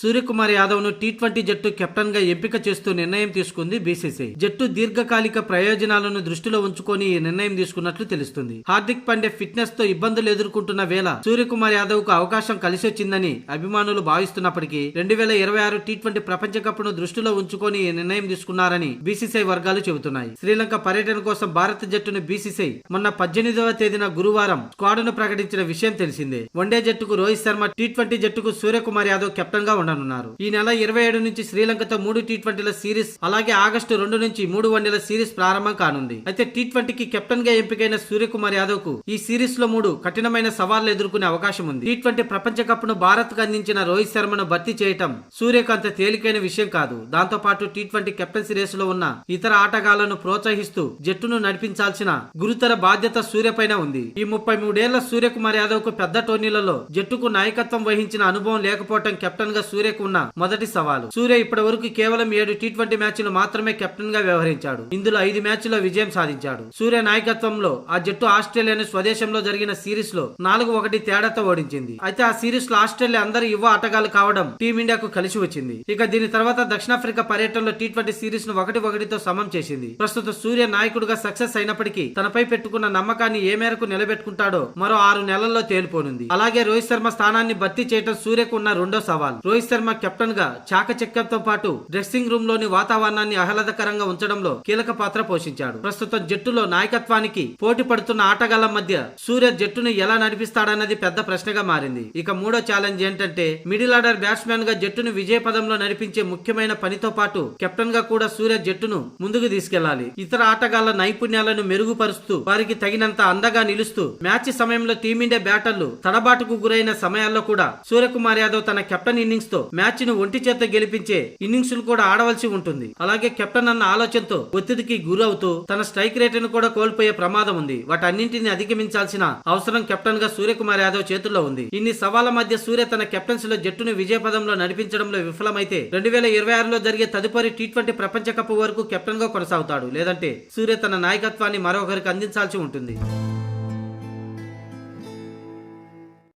Suryakumar యాదవ్ను T twenty జట్టు కెప్టెన్గా ఎంపిక చేస్తూ నిర్ణయం తీసుకుంది బీసీసీ. జట్టు దీర్ఘకాలిక ప్రయోజనాలను దృష్టిలో ఉంచుకొని ఈ నిర్ణయం తీసుకున్నట్లు తెలుస్తుంది. హార్దిక్ పాండే ఫిట్నెస్తో ఇబ్బందులు ఎదుర్కొంటున్న వేళ సూర్యకుమార్ యాదవ్కు అవకాశం కలిసి వచ్చిందని అభిమానులు భావిస్తున్నప్పటికీ రెండు వేల ఇరవై ఆరు టీ ట్వంటీ ప్రపంచ కప్ను దృష్టిలో ఉంచుకొని ఈ నిర్ణయం తీసుకున్నారని బీసీసీ వర్గాలు చెబుతున్నాయి. శ్రీలంక పర్యటన కోసం భారత జట్టును బీసీసీ మొన్న పద్దెనిమిదవ తేదీన గురువారం స్క్వాడ్ను ప్రకటించిన విషయం తెలిసిందే. వన్డే జట్టుకు రోహిత్ శర్మ టీ ట్వంటీ జట్టుకు సూర్యకుమార్ యాదవ్ కెప్టెన్గా ఉండనున్నారు ఈ నెల ఇరవై ఏడు నుంచి శ్రీలంకతో మూడు టీ ట్వంటీల సిరీస్ అలాగే ఆగస్టు రెండు నుంచి మూడు వన్డేల సిరీస్ ప్రారంభం కానుంది. అయితే టీ ట్వంటీకి కెప్టెన్గా ఎంపికైన సూర్యకుమార్ యాదవ్కు ఈ సిరీస్లో మూడు కఠినమైన సవాళ్ళు ఎదుర్కొనే అవకాశం ఉంది. టీ ట్వంటీ ప్రపంచ కప్ను భారత్కు అందించిన రోహిత్ శర్మను భర్తీ చేయటం సూర్యకు అంత తేలికైన విషయం కాదు. దాంతో పాటు టీ ట్వంటీ కెప్టెన్సీ రేసులో ఉన్న ఇతర ఆటగాళ్ళను ప్రోత్సహిస్తూ జట్టును నడిపించాల్సిన గురుతర బాధ్యత సూర్యపైన ఉంది. ఈ ముప్పై మూడేళ్ళ సూర్యకుమార్ యాదవ్కు పెద్ద టోర్నీలలో జట్టుకు నాయకత్వం వహించిన అనుభవం లేకపోవటం కెప్టెన్గా సూర్యకు ఉన్న మొదటి సవాలు. సూర్య ఇప్పటి వరకు కేవలం ఏడు టీ ట్వంటీ మ్యాచ్లు మాత్రమే కెప్టెన్గా వ్యవహరించాడు. ఇందులో ఐదు మ్యాచ్ల్లో విజయం సాధించాడు. సూర్య నాయకత్వంలో ఆ జట్టు ఆస్ట్రేలియాను స్వదేశంలో జరిగిన సిరీస్లో నాలుగు ఒకటి తేడాతో ఓడించింది. అయితే ఆ సిరీస్లో ఆస్ట్రేలియా అందరు యువ ఆటగాళ్ళు కావడం టీమిండియాకు కలిసి వచ్చింది. ఇక దీని తర్వాత దక్షిణాఫ్రికా పర్యటనలో టీ ట్వంటీ సిరీస్ను ఒకటి ఒకటితో సమం చేసింది. ప్రస్తుతం సూర్య నాయకుడిగా సక్సెస్ అయినప్పటికీ తనపై పెట్టుకున్న నమ్మకాన్ని ఏ మేరకు నిలబెట్టుకుంటాడో మరో ఆరు నెలల్లో తేలిపోనుంది. అలాగే రోహిత్ శర్మ స్థానాన్ని భర్తీ చేయడం సూర్యకు ఉన్న రెండో సవాల్. రోహిత్ శర్మ కెప్టెన్గా చాకచక్యంతో పాటు డ్రెస్సింగ్ రూమ్లోని వాతావరణాన్ని ఆహ్లాదకరంగా ఉంచడంలో కీలక పాత్ర పోషించాడు. ప్రస్తుతం జట్టులో నాయకత్వానికి పోటీ పడుతున్న ఆటగాళ్ళ మధ్య సూర్య జట్టును ఎలా నడిపిస్తాడన్నది పెద్ద ప్రశ్నగా మారింది. ఇక మూడో ఛాలెంజ్ ఏంటంటే మిడిల్ ఆర్డర్ బ్యాట్స్మెన్గా జట్టును విజయ పదంలో నడిపించే ముఖ్యమైన పనితో పాటు కెప్టెన్గా కూడా సూర్య జట్టును ముందుకు తీసుకెళ్ళాలి. ఇతర ఆటగాళ్ళ నైపుణ్యాలను మెరుగుపరుస్తూ వారికి తగినంత అందగా నిలుస్తూ మ్యాచ్ సమయంలో టీమిండియా బ్యాటర్లు తడబాటుకు గురైన సమయాల్లో కూడా సూర్యకుమార్ యాదవ్ తన కెప్టెన్ ఇన్నింగ్స్తో మ్యాచ్ను ఒంటి చేత గెలిపించే ఇన్నింగ్స్ కూడా ఆడవలసి ఉంటుంది. అలాగే కెప్టెన్ అన్న ఆలోచనతో ఒత్తిడికి గురవుతూ తన స్ట్రైక్ రేటును కూడా కోల్పోయే ప్రమాదం ఉంది. వాటన్నింటిని అధిగమించాల్సిన అవసరం కెప్టెన్గా సూర్యకుమార్ యాదవ్ చేతుల్లో ఉంది. ఇన్ని సవాళ్ళ మధ్య సూర్య తన కెప్టెన్సీ లో జట్టును విజయపదంలో నడిపించడంలో విఫలమైతే రెండు వేల ఇరవై ఆరులో జరిగే తదుపరి టీ ట్వంటీ ప్రపంచ కప్ వరకు కెప్టెన్గా కొనసాగుతాడు. లేదంటే సూర్య తన నాయకత్వాన్ని మరొకరికి అందించాల్సి ఉంటుంది.